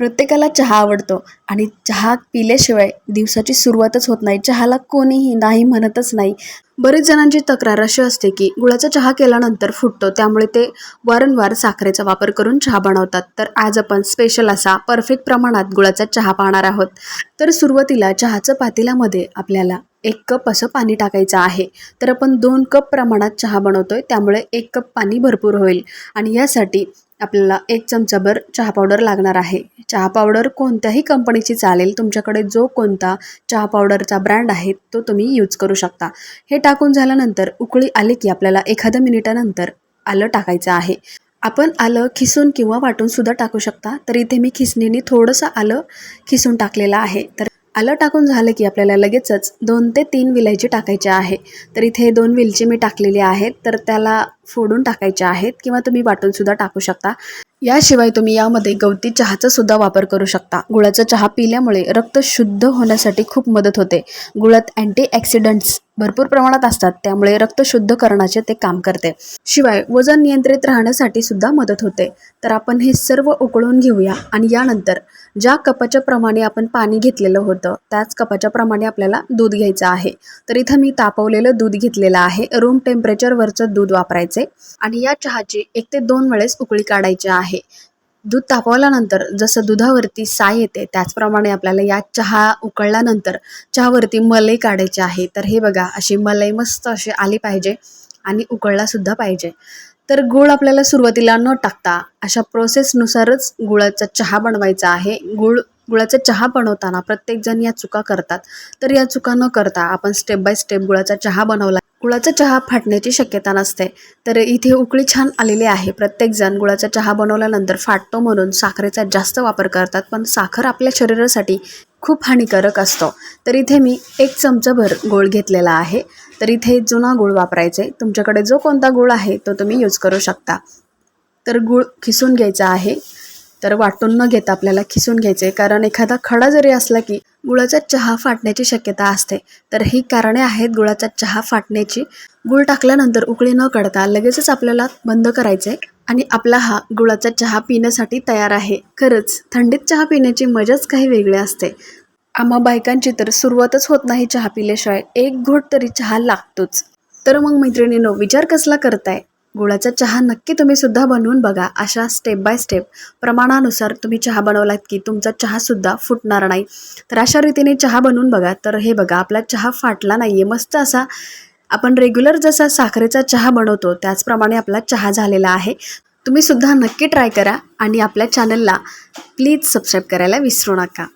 प्रत्येकाला चहा आवडतो आणि चहा पिल्याशिवाय दिवसाची सुरुवातच होत नाही. चहाला कोणीही नाही म्हणतच नाही. बरेच जणांची तक्रार अशी असते की गुळाचा चहा केल्यानंतर फुटतो त्यामुळे ते वारंवार साखरेचा वापर करून चहा बनवतात. तर आज आपण स्पेशल असा परफेक्ट प्रमाणात गुळाचा चहा पाहणार आहोत. तर सुरुवातीला चहाचं पातेल्यामध्ये आपल्याला एक कप असं पाणी टाकायचं आहे. तर आपण दोन कप प्रमाणात चहा बनवतोय त्यामुळे एक कप पाणी भरपूर होईल. आणि यासाठी आपल्याला एक चमचाभर चहा पावडर लागणार आहे. चहा पावडर कोणत्याही कंपनीची चालेल तुमच्याकडे जो कोणता चहा पावडरचा ब्रँड आहे तो तुम्ही यूज करू शकता. हे टाकून झाल्यानंतर उकळी आली की आपल्याला एखाद्या मिनिटानंतर आलं टाकायचं आहे. आपण आलं खिसून किंवा वाटून सुद्धा टाकू शकता तर इथे मी खिसणीने थोडंसं आलं खिसून टाकलेलं आहे. तर आलं टाकून झालं की आपल्याला लगेचच दोन ते तीन विलायची टाकायची आहे. तर इथे दोन वेलची मी टाकलेली आहेत तर त्याला फोडून टाकायच्या आहेत किंवा तुम्ही वाटूनसुद्धा टाकू शकता. याशिवाय तुम्ही यामध्ये गवती चहाचा सुद्धा वापर करू शकता. गुळाचा चहा पिल्यामुळे रक्त शुद्ध होण्यासाठी खूप मदत होते. गुळात अँटी ॲक्सिडंट्स भरपूर प्रमाणात असतात. त्यामुळे रक्त शुद्ध करण्याचे ते काम करते. शिवाय वजन नियंत्रित राहण्यासाठी सुद्धा मदत होते. तर आपण हे सर्व उकळून घेऊया आणि यानंतर ज्या कपाच्या प्रमाणे आपण पाणी घेतलेलं होतं त्याच कपाच्या प्रमाणे आपल्याला दूध घ्यायचं आहे. तर इथं मी तापवलेलं दूध घेतलेलं आहे. रूम टेम्परेचरवरचं दूध वापरायचे आणि या चहाची एक ते दोन वेळेस उकळी काढायची आहे. दूध तापवल्यानंतर जसं दुधावरती साय येते त्याचप्रमाणे आपल्याला या चहा उकळल्यानंतर चहावरती मलई काढायची आहे. तर हे बघा अशी मलई मस्त अशी आली पाहिजे आणि उकळलासुद्धा पाहिजे. तर गूळ आपल्याला सुरुवातीला न टाकता अशा प्रोसेसनुसारच गुळाचा चहा बनवायचा आहे. गुळ गुळाचा चहा बनवताना प्रत्येकजण या चुका करतात. तर या चुका न करता आपण स्टेप बाय स्टेप गुळाचा चहा बनवला गुळाचा चहा फाटण्याची शक्यता नसते. तर इथे उकळी छान आलेली आहे. प्रत्येकजण गुळाचा चहा बनवल्यानंतर फाटतो म्हणून साखरेचा जास्त वापर करतात पण साखर आपल्या शरीरासाठी खूप हानिकारक असतो. तर इथे मी एक चमचाभर गूळ घेतलेला आहे. तर इथे जुना गूळ वापरायचे. तुमच्याकडे जो कोणता गुळ आहे तो तुम्ही यूज करू शकता. तर गूळ खिसून घ्यायचा आहे. तर वाटून न घेता आपल्याला खिसून घ्यायचे कारण एखादा खडा जरी असला की गुळाचा चहा फाटण्याची शक्यता असते. तर ही कारणे आहेत गुळाचा चहा फाटण्याची. गुळ टाकल्यानंतर उकळी न काढता लगेचच आपल्याला बंद करायचे आणि आपला हा गुळाचा चहा पिण्यासाठी तयार आहे. खरंच थंडीत चहा पिण्याची मजाच काही वेगळी असते. आम्हा बायकांची तर सुरुवातच होत नाही चहा पिल्याशिवाय. एक घोट तरी चहा लागतोच. तर मग मैत्रिणीनो विचार कसला करताय? गुळाचा चहा नक्की तुम्ही सुद्धा बनवून बघा. अशा स्टेप बाय स्टेप प्रमाणानुसार तुम्ही चहा बनवलात की तुमचा चहासुद्धा फुटणार नाही. तर अशा रीतीने चहा बनवून बघा. तर हे बघा आपला चहा फाटला नाही आहे मस्त असा आपण रेग्युलर जसा साखरेचा चहा बनवतो त्याचप्रमाणे आपला चहा झालेला आहे. तुम्ही सुद्धा नक्की ट्राय करा आणि आपल्या चॅनलला प्लीज सबस्क्राईब करायला विसरू नका.